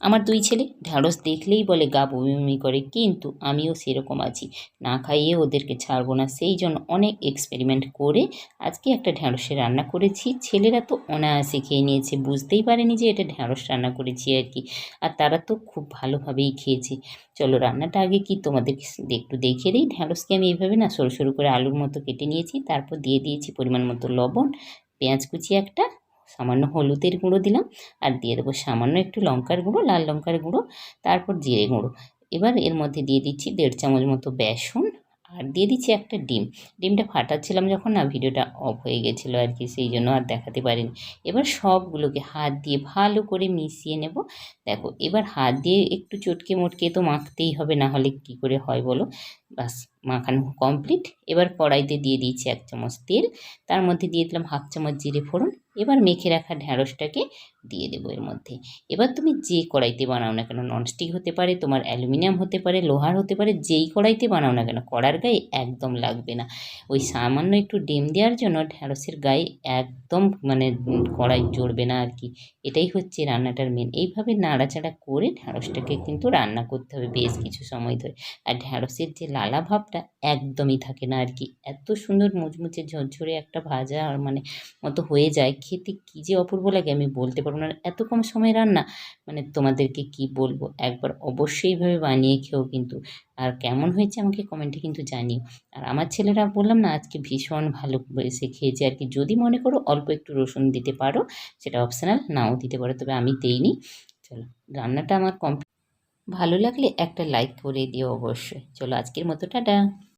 আমার দুই ছেলে ঢ্যাঁড়স দেখলেই বলে গা বমি করে, কিন্তু আমিও সেরকম আছি। না খাইয়ে ওদেরকে ছাড়বো না। সেই জন্য অনেক এক্সপেরিমেন্ট করে আজকে একটা ঢ্যাঁড়সের রান্না করেছি। ছেলেরা তো অনায়াসে খেয়ে নিয়েছে, বুঝতেই পারেনি যে এটা ঢ্যাঁড়স রান্না করেছি আর কি। আর তারা তো খুব ভালোভাবেই খেয়েছে। চলো রান্নাটা আগে কি তোমাদের একটু দেখিয়ে দিই। ঢ্যাঁড়সকে আমি এইভাবে না সরু সরু করে আলুর মতো কেটে নিয়েছি, তারপর দিয়ে দিয়েছি পরিমাণ মতো লবণ, পেঁয়াজ কুচি একটা সামান্য হলুদের গুঁড়ো দিলাম আর দিয়ে দেবো সামান্য একটু লঙ্কার গুঁড়ো, লাল লঙ্কার গুঁড়ো, তারপর জিরে গুঁড়ো। এবার এর মধ্যে দিয়ে দিচ্ছি দেড় চামচ মতো বেসন আর দিয়ে দিচ্ছি একটা ডিম। ডিমটা ফাটাচ্ছিলাম যখন না, ভিডিওটা অফ হয়ে গেছিল আর কি, সেই জন্য আর দেখাতে পারিনি। এবার সবগুলোকে হাত দিয়ে ভালো করে মিশিয়ে নেব। দেখো, এবার হাত দিয়ে একটু চটকে মোটকে তো মাখতেই হবে, না হলে কী করে হয় বলো? বাস মাখানো কমপ্লিট এবার কড়াইতে দিয়ে দিয়েছি এক চামচ তেল। তার মধ্যে দিয়ে দিলাম হাফ চামচ জিরে ফোড়ন। এবার মেখে রাখা ঢ্যাঁড়সটাকে দিয়ে দেবো এর মধ্যে। এবার তুমি যে কড়াইতে বানাও না কেন ননস্টিক হতে পারে, তোমার অ্যালুমিনিয়াম হতে পারে, লোহার হতে পারে, যেই কড়াইতে বানাও না কেন, কড়ার গায়ে একদম লাগবে না। ওই সামান্য একটু ডিম দেওয়ার জন্য ঢ্যাঁড়সের গায়ে একদম মানে কড়াই জড়বে না আর কি। এটাই হচ্ছে রান্নাটার মেন এইভাবে নাড়াচাড়া করে ঢ্যাঁড়সটাকে কিন্তু রান্না করতে হবে বেশ কিছু সময় ধরে। আর ঢ্যাঁড়সের যে লালা ভাবটা একদমই থাকে না আর কি। এত সুন্দর মুচমুচে ঝরঝরে একটা ভাজা আর মানে মতো হয়ে যায় খেতে কী যে অপূর্ব লাগে আমি বলতে পারব না। এত কম সময় রান্না? মানে তোমাদেরকে কি বলব? একবার অবশ্যই এইভাবে বানিয়ে খেও কিন্তু। আর কেমন হয়েছে আমাকে কমেন্টে কিন্তু জানিও। আর আমার ছেলেরা বললাম না, আজকে ভীষণ ভালো এসে খেয়েছে আর কি। যদি মনে করো অল্প একটু রসুন দিতে পারো, সেটা অপশনাল নাও দিতে পারো, তবে আমি দেইনি। চলো, রান্নাটা আমার কমপ্লিট। ভালো লাগলে একটা লাইক করে দিও অবশ্যই। চলো, আজকের মতো, টাটা।